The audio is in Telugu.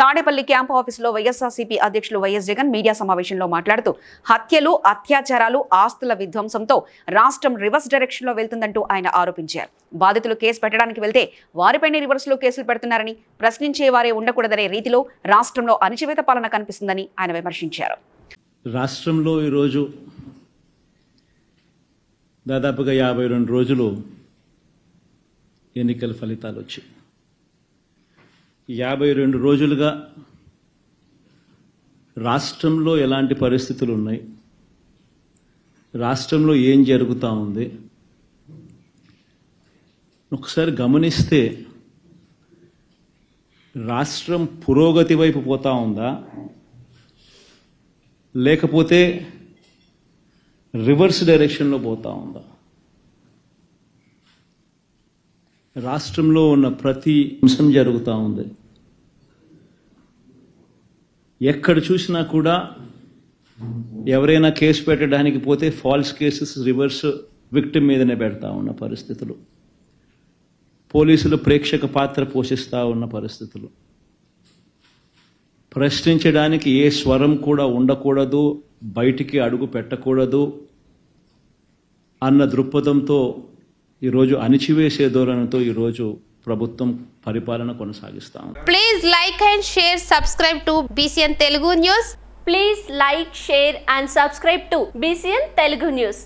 తాడేపల్లి క్యాంప్ ఆఫీసులో వైఎస్ఆర్సీపీ అధ్యక్షులు వైఎస్ జగన్ మీడియా సమావేశంలో మాట్లాడుతూ హత్యలు అత్యాచారాలు ఆస్తుల విధ్వంసంతో రాష్ట్రం రివర్స్ డైరెక్షన్లో వెళ్తుందంటూ ఆయన ఆరోపించారు. బాధితులు కేసు పెట్టడానికి వెళ్తే వారిపైనే రివర్స్లో కేసులు పెడుతున్నారని ప్రశ్నించే వారే ఉండకూడదనే రీతిలో రాష్ట్రంలో అణచివేత పాలన కనిపిస్తుందని ఆయన విమర్శించారు. రాష్ట్రంలో ఈరోజు దాదాపుగా యాభై రెండు రోజులు ఎన్నికల ఫలితాలు వచ్చాయి. యాభై రెండు రోజులుగా రాష్ట్రంలో ఎలాంటి పరిస్థితులు ఉన్నాయి రాష్ట్రంలో ఏం జరుగుతూ ఉంది? ఒకసారి గమనిస్తే రాష్ట్రం పురోగతి వైపు పోతా ఉందా? లేకపోతే రివర్స్ డైరెక్షన్లో పోతా ఉందా? రాష్ట్రంలో ఉన్న ప్రతి అంశం జరుగుతూ ఉంది. ఎక్కడ చూసినా కూడా ఎవరైనా కేసు పెట్టడానికి పోతే ఫాల్స్ కేసెస్ రివర్స్ విక్టిమ్ మీదనే పెడతా ఉన్న పరిస్థితులు. పోలీసులు ప్రేక్షక పాత్ర పోషిస్తూ ఉన్న పరిస్థితులు. ప్రశ్నించడానికి ఏ స్వరం కూడా ఉండకూడదు బయటికి అడుగు పెట్టకూడదు అన్న దృక్పథంతో ఈరోజు అణిచివేసే ధోరణితో ఈరోజు ప్రభుత్వం పరిపాలన కొనసాగిస్తాము please like and share subscribe to BCN Telugu news please like share and subscribe to BCN Telugu news